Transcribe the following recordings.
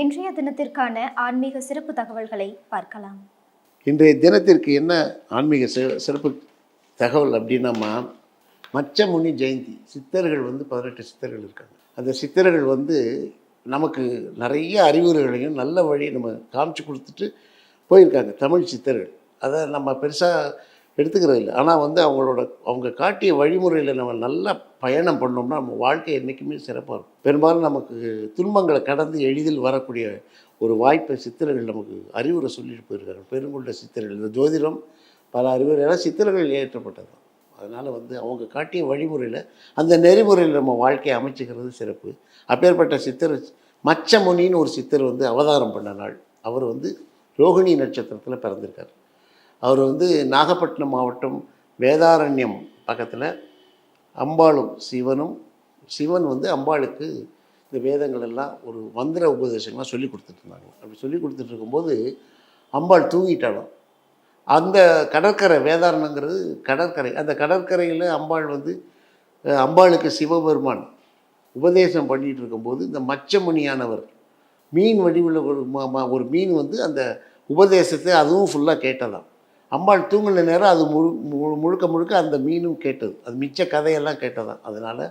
இன்றைய தினத்திற்கான ஆன்மீக சிறப்பு தகவல்களை பார்க்கலாம். இன்றைய தினத்திற்கு என்ன ஆன்மீக சிறப்பு தகவல் அப்படின்னம்மா மச்சமுனி ஜெயந்தி. சித்தர்கள் வந்து பதினெட்டு சித்தர்கள் இருக்காங்க. அந்த சித்தர்கள் வந்து நமக்கு நிறைய அறிவுரைகளையும் நல்ல வழியை நம்ம காமிச்சு கொடுத்துட்டு போயிருக்காங்க தமிழ் சித்தர்கள். அதை நம்ம பெருசாக எடுத்துக்கிறது இல்லை. ஆனால் வந்து அவங்களோட அவங்க காட்டிய வழிமுறையில் நம்ம நல்லா பயணம் பண்ணோம்னா நம்ம வாழ்க்கை என்றைக்குமே சிறப்பாக இருக்கும். பெரும்பாலும் நமக்கு துன்பங்களை கடந்து எளிதில் வரக்கூடிய ஒரு வாய்ப்பை சித்திரர்கள் நமக்கு அறிவுரை சொல்லிட்டு போயிருக்காங்க. பெருங்குள்ள சித்தர்கள். இந்த ஜோதிடம் பல அறிவுரையெல்லாம் சித்திரங்கள் ஏற்றப்பட்டது. அதனால் வந்து அவங்க காட்டிய வழிமுறையில் அந்த நெறிமுறையில் நம்ம வாழ்க்கையை அமைச்சுக்கிறது சிறப்பு. அப்பேற்பட்ட சித்தர் மச்சமுனின்னு ஒரு சித்தர் வந்து அவதாரம் பண்ண நாள். அவர் வந்து ரோகிணி நட்சத்திரத்தில் பிறந்திருக்கார். அவர் வந்து நாகப்பட்டினம் மாவட்டம் வேதாரண்யம் பக்கத்தில் அம்பாளும் சிவனும் சிவன் வந்து அம்பாளுக்கு இந்த வேதங்கள் எல்லாம் ஒரு மந்திர உபதேசங்கள்லாம் சொல்லி கொடுத்துட்ருந்தாங்க அப்படி சொல்லி கொடுத்துட்டு இருக்கும்போது அம்பாள் தூங்கிட்டாலும் அந்த கடற்கரை வேதாரணங்கிறது கடற்கரை. அந்த கடற்கரையில் அம்பாள் வந்து அம்பாளுக்கு சிவபெருமான் உபதேசம் பண்ணிகிட்டு இருக்கும்போது இந்த மச்சமணியானவர் மீன் வடிவில் ஒரு ஒரு மீன் வந்து அந்த உபதேசத்தை அதுவும் ஃபுல்லாக கேட்டதாம். அம்பாள் தூங்கின நேரம் அது முழு முழுக்க முழுக்க அந்த மீனும் கேட்டது. அது மிச்ச கதையெல்லாம் கேட்டதான். அதனால்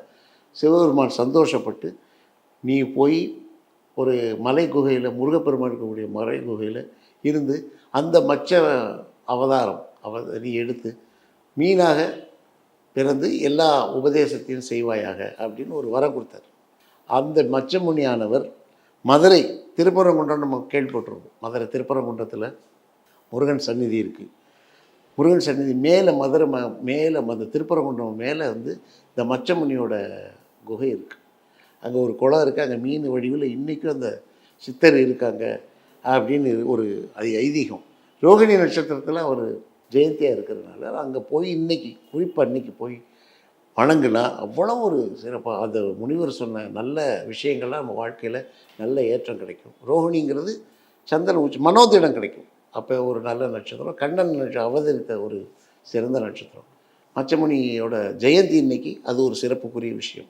சிவபெருமான் சந்தோஷப்பட்டு நீ போய் ஒரு மலை குகையில் முருகப்பெருமான் இருக்கக்கூடிய மலை குகையில் இருந்து அந்த மச்ச அவதாரம் அவ நீ எடுத்து மீனாக பிறந்து எல்லா உபதேசத்தையும் செய்வாயாக அப்படின்னு ஒரு வரம் கொடுத்தார். அந்த மச்சமுனியானவர் மதுரை திருப்பரங்குன்றம் நம்ம கேள்விப்பட்டிருக்கோம் மதுரை திருப்பரங்குன்றத்தில் முருகன் சந்நிதி இருக்குது முருகன் சந்நிதி மேலே மதுரை ம மேலே மத திருப்பரங்குன்றம் மேலே வந்து இந்த மச்சமுனியோட குகை இருக்குது அங்கே ஒரு குளம் இருக்குது அங்கே மீன் வடிவில் இன்றைக்கும் அந்த சித்தர் இருக்காங்க அப்படின்னு ஒரு அது ஐதீகம். ரோகிணி நட்சத்திரத்தில் அவர் ஜெயந்தியாக இருக்கிறதுனால அங்கே போய் இன்னைக்கு குறிப்பாக இன்றைக்கி போய் வணங்கினா அவ்வளோ ஒரு சிறப்பாக அந்த முனிவர் சொன்ன நல்ல விஷயங்கள்லாம் நம்ம வாழ்க்கையில் நல்ல ஏற்றம் கிடைக்கும். ரோகிணிங்கிறது சந்திரன் உச்சி மனோதிடம் கிடைக்கும். அப்போ ஒரு நல்ல நட்சத்திரம் கண்ணன் நட்ச- அவதரித்த ஒரு சிறந்த நட்சத்திரம். மச்சமுனியோட ஜெயந்தி இன்னைக்கு அது ஒரு சிறப்புக்குரிய விஷயம்.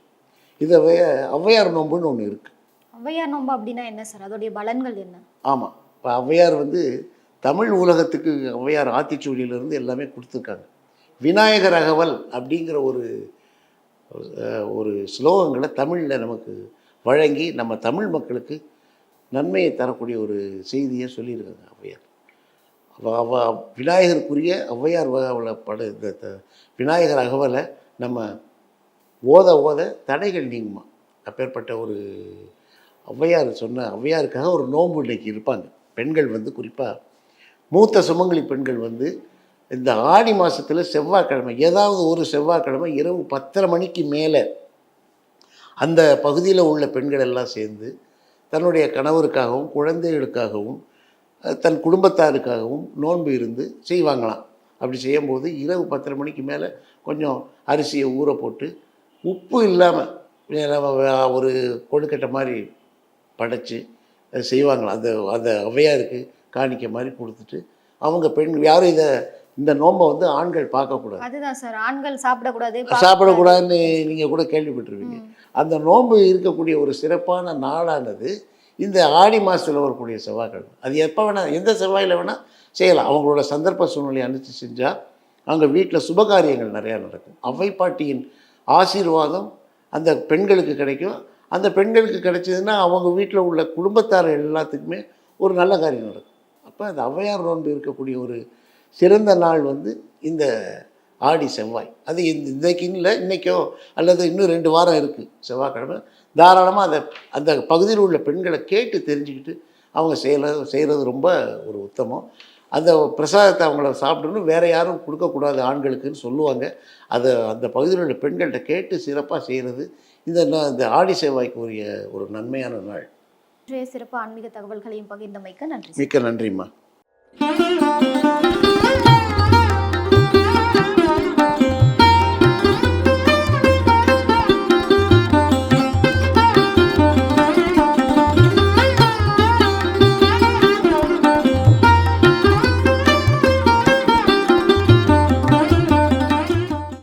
இது ஔவையார் ஔவையார் நோன்புன்னு ஒன்று இருக்குது ஔவையார் நோன்பு அப்படின்னா என்ன சார்? அதோடைய பலன்கள் என்ன? ஆமாம் இப்போ ஔவையார் வந்து தமிழ் உலகத்துக்கு ஔவையார் ஆத்திச்சூடியிலிருந்து எல்லாமே கொடுத்துருக்காங்க. விநாயகர் அகவல் அப்படிங்கிற ஒரு ஒரு ஸ்லோகங்களை தமிழில் நமக்கு வழங்கி நம்ம தமிழ் மக்களுக்கு நன்மையை தரக்கூடிய ஒரு செய்தியை சொல்லியிருக்காங்க ஔவையார். விநாயகருக்குரிய ஔவையார் அவளை பட இந்த த- விநாயகர் அகவலை நம்ம ஓத ஓத தடைகள் நீங்குமா? அப்பேற்பட்ட ஒரு ஔவையார் சொன்ன ஔவையாருக்காக ஒரு நோன்பு இன்னைக்கு இருப்பாங்க. பெண்கள் வந்து குறிப்பாக மூத்த சுமங்கலி பெண்கள் வந்து இந்த ஆடி மாதத்தில் செவ்வாய்க்கிழமை ஏதாவது ஒரு செவ்வாய்க்கிழமை இரவு பத்தரை மணிக்கு மேலே அந்த பகுதியில் உள்ள பெண்கள் எல்லாம் சேர்ந்து தன்னுடைய கணவருக்காகவும் குழந்தைகளுக்காகவும் தன் குடும்பத்தாருக்காகவும் நோன்பு இருந்து செய்வாங்களாம். அப்படி செய்யும்போது இரவு பத்தரை மணிக்கு மேலே கொஞ்சம் அரிசியை ஊற போட்டு உப்பு இல்லாமல் ஒரு கொழுக்கட்டை மாதிரி படைச்சு அதை செய்வாங்களாம். அந்த அந்த ஔவையாருக்கு காணிக்க மாதிரி கொடுத்துட்டு அவங்க பெண் யாரும் இதை இந்த நோன்பை வந்து ஆண்கள் பார்க்கக்கூடாது. அதுதான் சார். ஆண்கள் சாப்பிடக்கூடாது சாப்பிடக்கூடாதுன்னு நீங்கள் கூட கேள்விப்பட்டிருப்பீங்க. அந்த நோன்பு இருக்கக்கூடிய ஒரு சிறப்பான நாளானது இந்த ஆடி மாதத்தில் வரக்கூடிய செவ்வாய்க்கிழமை. அது எப்போ வேணால் எந்த செவ்வாயில் வேணால் செய்யலாம். அவங்களோட சந்தர்ப்ப சூழ்நிலையை அனுப்பிச்சு செஞ்சால் அவங்க வீட்டில் சுபகாரியங்கள் நிறையா நடக்கும். அவ்வை பாட்டியின் ஆசீர்வாதம் அந்த பெண்களுக்கு கிடைக்கும். அந்த பெண்களுக்கு கிடைச்சதுன்னா அவங்க வீட்டில் உள்ள குடும்பத்தார் எல்லாத்துக்குமே ஒரு நல்ல காரியம் நடக்கும். அப்போ அந்த ஔவையார் நோன்பு இருக்கக்கூடிய ஒரு சிறந்த நாள் வந்து இந்த ஆடி செவ்வாய். அது இந்த இன்றைக்கு இல்லை இன்றைக்கோ அல்லது இன்னும் ரெண்டு வாரம் இருக்குது செவ்வாய்க்கிழமை. தாராளமாக அந்த அந்த பகுதியில் உள்ள பெண்களை கேட்டு தெரிஞ்சுக்கிட்டு அவங்க செய்யல செய்கிறது ரொம்ப ஒரு உத்தமம். அந்த பிரசாதத்தை அவங்கள சாப்பிடணும் வேறு யாரும் கொடுக்கக்கூடாது ஆண்களுக்குன்னு சொல்லுவாங்க. அதை அந்த பகுதியில் உள்ள பெண்கள்கிட்ட கேட்டு சிறப்பாக செய்கிறது இந்த இந்த ஆடி செவ்வாய்க்கு உரிய ஒரு நன்மையான நாள். சிறப்பு ஆன்மீக தகவல்களையும் பகிர்ந்தமைக்க நன்றி. மிக்க நன்றிம்மா.